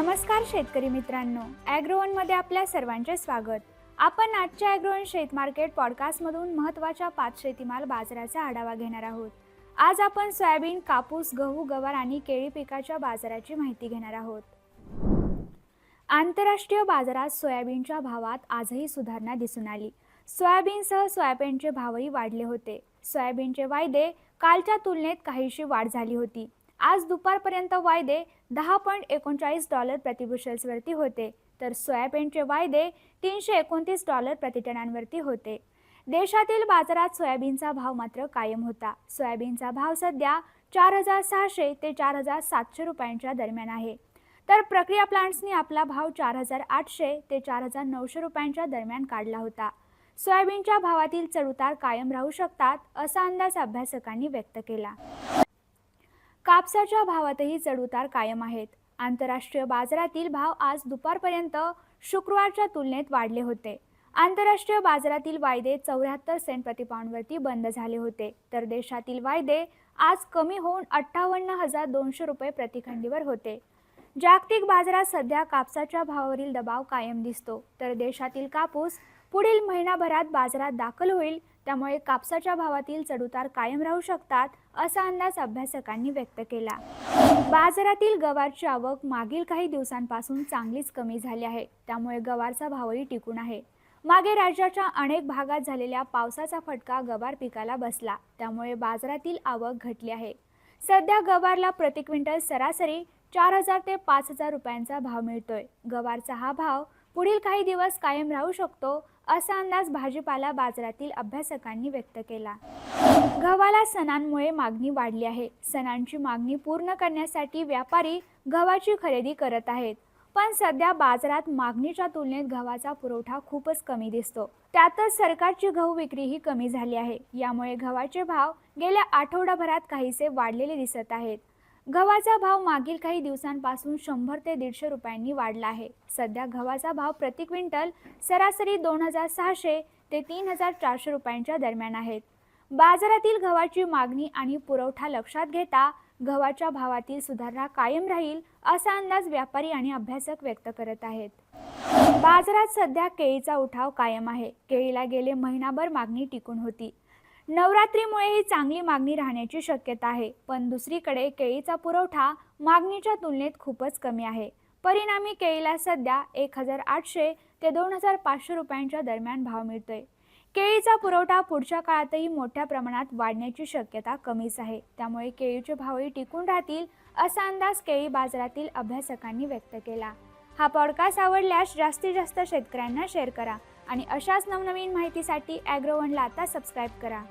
नमस्कार शेतकरी मित्रांनो. ॲग्रोवनमध्ये आपल्या सर्वांचे स्वागत. आपण आजच्या ॲग्रोवन शेत मार्केट पॉडकास्टमधून महत्त्वाच्या पाच शेतीमाल बाजाराचा आढावा घेणार आहोत. आज आपण सोयाबीन कापूस गहू गवार आणि केळी पिकाच्या बाजाराची माहिती घेणार आहोत. आंतरराष्ट्रीय बाजारात सोयाबीनच्या भावात आजही सुधारणा दिसून आली. सोयाबीनसह सोयाबीनचे भावही वाढले होते. सोयाबीनचे वायदे कालच्या तुलनेत काहीशी वाढ झाली होती. आज दुपारपर्यंत वायदे दहा पॉईंट एकोणचाळीस डॉलर प्रतिबुशल्सवरती होते. तर सोयाबीनचे वायदे तीनशे एकोणतीस डॉलर प्रतिटनांवरती होते. देशातील बाजारात सोयाबीनचा भाव मात्र कायम होता. सोयाबीनचा भाव सध्या चार हजार सहाशे ते चार हजार सातशे रुपयांच्या दरम्यान आहे. तर प्रक्रिया प्लांट्सनी आपला भाव चार हजार आठशे ते चार हजार नऊशे रुपयांच्या दरम्यान काढला होता. सोयाबीनच्या भावातील चढउतार कायम राहू शकतात असा अंदाज अभ्यासकांनी व्यक्त केला. कापसाच्या भावातही चढउतार कायम आहेत. आंतरराष्ट्रीय बाजारातील भाव आज दुपारपर्यंत शुक्रवारच्या तुलनेत वाढले होते. आंतरराष्ट्रीय बाजारातील वायदे चौऱ्याहत्तर सेंट प्रतिपाऊंडवरती बंद झाले होते. तर देशातील वायदे आज कमी होऊन अठ्ठावन्न हजार दोनशे रुपये प्रतिखंडीवर होते. जागतिक बाजारात सध्या कापसाच्या भावावरील दबाव कायम दिसतो. तर देशातील कापूस पुढील महिनाभरात बाजारात दाखल होईल त्यामुळे कापसाच्या भावातील चढउतार कायम राहू शकतात असा अंदाज अभ्यासकांनी व्यक्त केला. बाजारातील गवारची आवक मागील काही दिवसांपासून चांगलीच कमी झाली आहे. त्यामुळे गवारचा भावही टिकून आहे. मागे राज्याच्या अनेक भागात झालेल्या पावसाचा फटका गवार पिकाला बसला. त्यामुळे बाजारातील आवक घटली आहे. सध्या गवारला प्रति क्विंटल सरासरी चार हजार ते पाच हजार रुपयांचा भाव मिळतोय. गवारचा हा भाव पुढील काही दिवस कायम राहू शकतो असा अंदाज भाजीपाला बाजारातील अभ्यासकांनी व्यक्त केला. गव्हाला सणांमुळे मागणी वाढली आहे. सणांची मागणी पूर्ण करण्यासाठी व्यापारी गव्हाची खरेदी करत आहेत. पण सध्या बाजारात मागणीच्या तुलनेत गव्हाचा पुरवठा खूपच कमी दिसतो. त्यातच सरकारची गहू विक्रीही कमी झाली आहे. यामुळे गव्हाचे भाव गेल्या आठवडाभरात काहीसे वाढलेले दिसत आहेत. गव्हाचा भाव मागील काही दिवसांपासून शंभर ते दीडशे रुपयांनी वाढला आहे. सध्या गव्हाचा भाव प्रति क्विंटल सरासरी दोन हजार सहाशे ते तीन हजार चारशे रुपयांच्या दरम्यान आहेत. बाजारातील गव्हाची मागणी आणि पुरवठा लक्षात घेता गव्हाच्या भावातील सुधारणा कायम राहील असा अंदाज व्यापारी आणि अभ्यासक व्यक्त करत आहेत. बाजारात सध्या केळीचा उठाव कायम आहे. केळीला गेले महिनाभर मागणी टिकून होती. नवरात्रीमुळे ही चांगली मागणी राहण्याची शक्यता आहे पण दुसरीकडे केळीचा पुरवठा मागणीच्या तुलनेत खूपच कमी आहे. परिणामी केळीला सध्या एक हजार आठशे ते दोन हजार पाचशे रुपयांच्या दरम्यान भाव मिळतोय. केळीचा पुरवठा पुढच्या काळातही मोठ्या प्रमाणात वाढण्याची शक्यता कमीच आहे. त्यामुळे केळीचे भावही टिकून राहतील असा अंदाज केळी बाजारातील अभ्यासकांनी व्यक्त केला. हा पॉडकास्ट आवडल्यास जास्तीत जास्त शेतकऱ्यांना शेअर करा आणि अशाच नवनवीन माहितीसाठी ॲग्रोवनला आता सबस्क्राईब करा.